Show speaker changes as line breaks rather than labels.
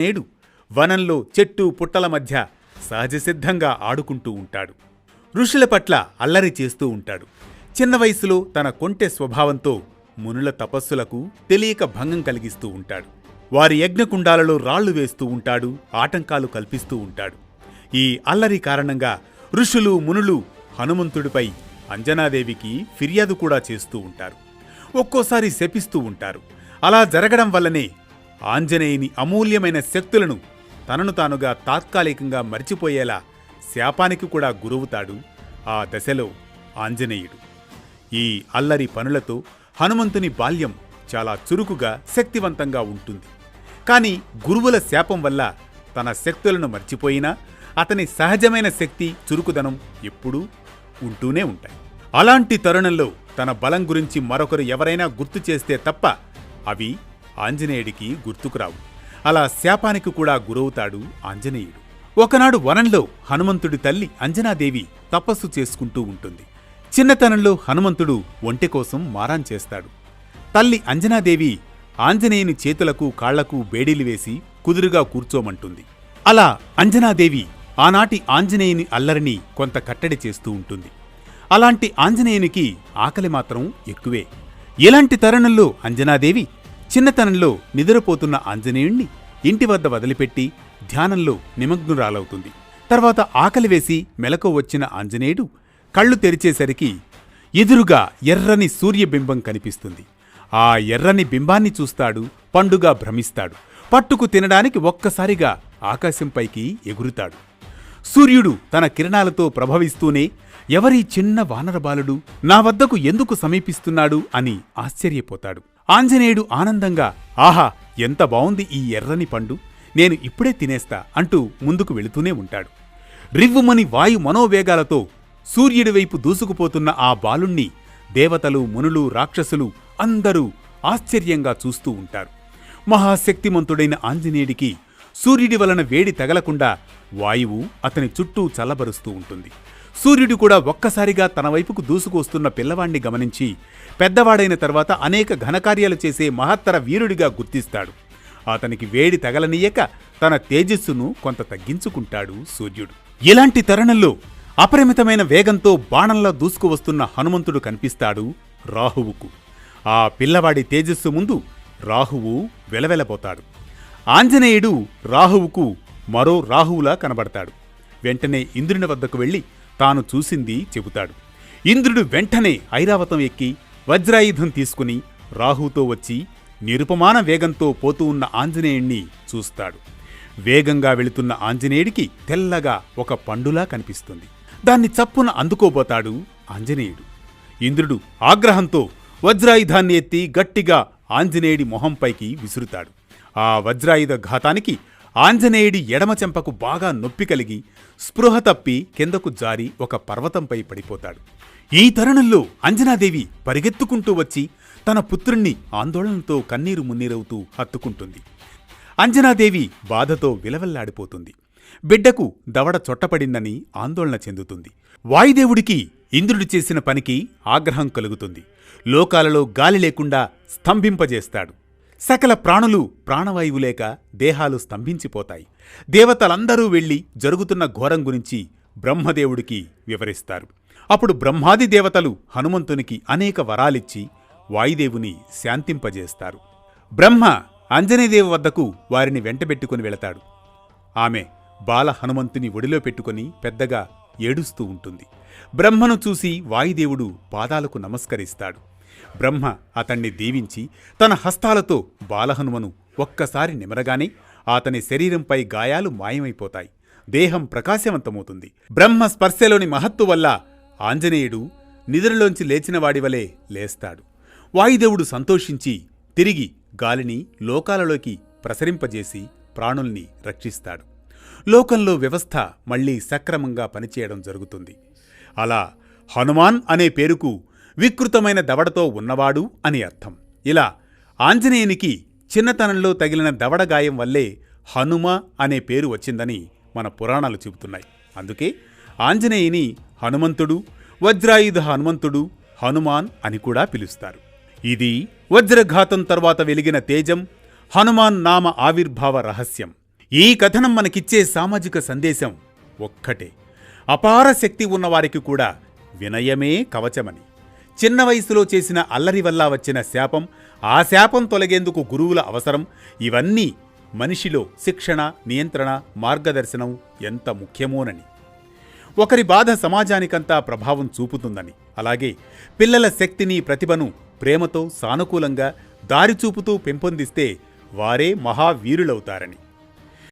నేడు వనంలో చెట్టు పుట్టల మధ్య సహజసిద్ధంగా ఆడుకుంటూ ఉంటాడు. ఋషుల పట్ల అల్లరి చేస్తూ ఉంటాడు. చిన్న వయసులో తన కొంటె స్వభావంతో మునుల తపస్సులకు తెలియక భంగం కలిగిస్తూ ఉంటాడు. వారి యజ్ఞకుండాలలో రాళ్ళు వేస్తూ ఉంటాడు ఆటంకాలు కల్పిస్తూ ఉంటాడు. ఈ అల్లరి కారణంగా ఋషులు మునులు హనుమంతుడిపై అంజనాదేవికి ఫిర్యాదు కూడా చేస్తూ ఉంటారు. ఒక్కోసారి శపిస్తూ ఉంటారు. అలా జరగడం వల్లనే ఆంజనేయుని అమూల్యమైన శక్తులను తనను తానుగా తాత్కాలికంగా మరిచిపోయేలా శాపానికి కూడా గురవుతాడు ఆ దశలో ఆంజనేయుడు. ఈ అల్లరి పనులతో హనుమంతుని బాల్యం చాలా చురుకుగా శక్తివంతంగా ఉంటుంది. కానీ గురువుల శాపం వల్ల తన శక్తులను మర్చిపోయినా అతని సహజమైన శక్తి చురుకుదనం ఎప్పుడూ ఉంటూనే ఉంటాయి. అలాంటి తరుణంలో తన బలం గురించి మరొకరు ఎవరైనా గుర్తు చేస్తే తప్ప అవి ఆంజనేయుడికి గుర్తుకురావు అలా శాపానికి కూడా గురవుతాడు ఆంజనేయుడు. ఒకనాడు వనంలో హనుమంతుడి తల్లి అంజనాదేవి తపస్సు చేసుకుంటూ ఉంటుంది. చిన్నతనంలో హనుమంతుడు ఒంటె కోసం మారాన్ చేస్తాడు. తల్లి అంజనాదేవి ఆంజనేయుని చేతులకు కాళ్ళకు బేడీలు వేసి కుదురుగా కూర్చోమంటుంది. అలా అంజనాదేవి ఆనాటి ఆంజనేయుని అల్లరిని కొంత కట్టడి చేస్తూ ఉంటుంది. అలాంటి ఆంజనేయునికి ఆకలి మాత్రం ఎక్కువే. ఇలాంటి తరుణంలో అంజనాదేవి చిన్నతనంలో నిద్రపోతున్న ఆంజనేయుణ్ణి ఇంటి వద్ద వదిలిపెట్టి ధ్యానంలో నిమగ్నురాలవుతుంది. తర్వాత ఆకలి వేసి మెలకు వచ్చిన ఆంజనేయుడు కళ్ళు తెరిచేసరికి ఎదురుగా ఎర్రని సూర్యబింబం కనిపిస్తుంది. ఆ ఎర్రని బింబాన్ని చూస్తాడు పండుగా భ్రమిస్తాడు. పట్టుకు తినడానికి ఒక్కసారిగా ఆకాశంపైకి ఎగురుతాడు. సూర్యుడు తన కిరణాలతో ప్రభవిస్తూనే ఎవరీ చిన్న వానరబాలుడు నా వద్దకు ఎందుకు సమీపిస్తున్నాడు? అని ఆశ్చర్యపోతాడు. ఆంజనేయుడు ఆనందంగా ఆహా ఎంత బావుంది ఈ ఎర్రని పండు నేను ఇప్పుడే తినేస్తా అంటూ ముందుకు వెళుతూనే ఉంటాడు. రివ్వుమని వాయు మనోవేగాలతో సూర్యుడి వైపు దూసుకుపోతున్న ఆ బాలుణ్ణి దేవతలు మునులు రాక్షసులు అందరూ ఆశ్చర్యంగా చూస్తూ ఉంటారు. మహాశక్తిమంతుడైన ఆంజనేయుడికి సూర్యుడి వలన వేడి తగలకుండా వాయువు అతని చుట్టూ చల్లబరుస్తూ ఉంటుంది. సూర్యుడు కూడా ఒక్కసారిగా తన వైపుకు దూసుకొస్తున్న పిల్లవాణ్ణి గమనించి పెద్దవాడైన తర్వాత అనేక ఘనకార్యాలు చేసే మహత్తర వీరుడిగా గుర్తిస్తాడు. అతనికి వేడి తగలనీయక తన తేజస్సును కొంత తగ్గించుకుంటాడు సూర్యుడు. ఇలాంటి తరుణంలో అపరిమితమైన వేగంతో బాణంలా దూసుకువస్తున్న హనుమంతుడు కనిపిస్తాడు రాహువుకు. ఆ పిల్లవాడి తేజస్సు ముందు రాహువు వెలవెలబోతాడు. ఆంజనేయుడు రాహువుకు మరో రాహువులా కనబడతాడు. వెంటనే ఇంద్రుని వద్దకు వెళ్ళి తాను చూసింది చెబుతాడు. ఇంద్రుడు వెంటనే ఐరావతం ఎక్కి వజ్రాయుధం తీసుకుని రాహుతో వచ్చి నిరుపమాన వేగంతో పోతూ ఉన్న ఆంజనేయుణ్ణి చూస్తాడు. వేగంగా వెళుతున్న ఆంజనేయుడికి తెల్లగా ఒక పండులా కనిపిస్తుంది. దాన్ని చప్పున అందుకోబోతాడు ఆంజనేయుడు. ఇంద్రుడు ఆగ్రహంతో వజ్రాయుధాన్ని ఎత్తి గట్టిగా ఆంజనేయుడి మొహంపైకి విసురుతాడు. ఆ వజ్రాయుధ ఘాతానికి ఆంజనేయుడి ఎడమ చెంపకు బాగా నొప్పి కలిగి స్పృహ తప్పి కిందకు జారి ఒక పర్వతంపై పడిపోతాడు. ఈ తరుణంలో అంజనాదేవి పరిగెత్తుకుంటూ వచ్చి తన పుత్రుణ్ణి ఆందోళనతో కన్నీరు మున్నీరవుతూ హత్తుకుంటుంది. అంజనాదేవి బాధతో విలవెల్లాడిపోతుంది. బిడ్డకు దవడ చొట్టపడిందని ఆందోళన చెందుతుంది. వాయుదేవుడికి ఇంద్రుడు చేసిన పనికి ఆగ్రహం కలుగుతుంది. లోకాలలో గాలి లేకుండా స్తంభింపజేస్తాడు. సకల ప్రాణులు ప్రాణవాయువు లేక దేహాలు స్తంభించిపోతాయి. దేవతలందరూ వెళ్ళి జరుగుతున్న ఘోరం గురించి బ్రహ్మదేవుడికి వివరిస్తారు. అప్పుడు బ్రహ్మాది దేవతలు హనుమంతునికి అనేక వరాలిచ్చి వాయుదేవుని శాంతింపజేస్తారు. బ్రహ్మ అంజనీదేవి వద్దకు వారిని వెంటబెట్టుకుని వెళతాడు. ఆమె బాల హనుమంతుని ఒడిలో పెట్టుకుని పెద్దగా ఏడుస్తూ ఉంటుంది. బ్రహ్మను చూసి వాయుదేవుడు పాదాలకు నమస్కరిస్తాడు. బ్రహ్మ అతణ్ణి దీవించి తన హస్తాలతో బాలహనుమను ఒక్కసారి నిమరగానే అతని శరీరంపై గాయాలు మాయమైపోతాయి. దేహం ప్రకాశవంతమవుతుంది. బ్రహ్మ స్పర్శలోని మహత్తు వల్ల ఆంజనేయుడు నిద్రలోంచి లేచినవాడివలే లేస్తాడు. వాయుదేవుడు సంతోషించి తిరిగి గాలిని లోకాలలోకి ప్రసరింపజేసి ప్రాణుల్ని రక్షిస్తాడు. లోకంలో వ్యవస్థ మళ్ళీ సక్రమంగా పనిచేయడం జరుగుతుంది. అలా హనుమాన్ అనే పేరుకు వికృతమైన దవడతో ఉన్నవాడు అని అర్థం. ఇలా ఆంజనేయునికి చిన్నతనంలో తగిలిన దవడ గాయం వల్లే హనుమ అనే పేరు వచ్చిందని మన పురాణాలు చెబుతున్నాయి. అందుకే ఆంజనేయుని హనుమంతుడు వజ్రాయుధ హనుమంతుడు హనుమాన్ అని కూడా పిలుస్తారు. ఇది వజ్రఘాతం తర్వాత వెలిగిన తేజం హనుమాన్ నామ ఆవిర్భావ రహస్యం. ఈ కథనం మనకిచ్చే సామాజిక సందేశం ఒక్కటే. అపార శక్తి ఉన్నవారికి కూడా వినయమే కవచమని. చిన్న వయసులో చేసిన అల్లరి వల్ల వచ్చిన శాపం ఆ శాపం తొలగేందుకు గురువుల అవసరం. ఇవన్నీ మనిషిలో శిక్షణ నియంత్రణ మార్గదర్శనం ఎంత ముఖ్యమోనని. ఒకరి బాధ సమాజానికంతా ప్రభావం చూపుతుందని. అలాగే పిల్లల శక్తిని ప్రతిభను ప్రేమతో సానుకూలంగా దారి చూపుతూ పెంపొందిస్తే వారే మహావీరులవుతారని.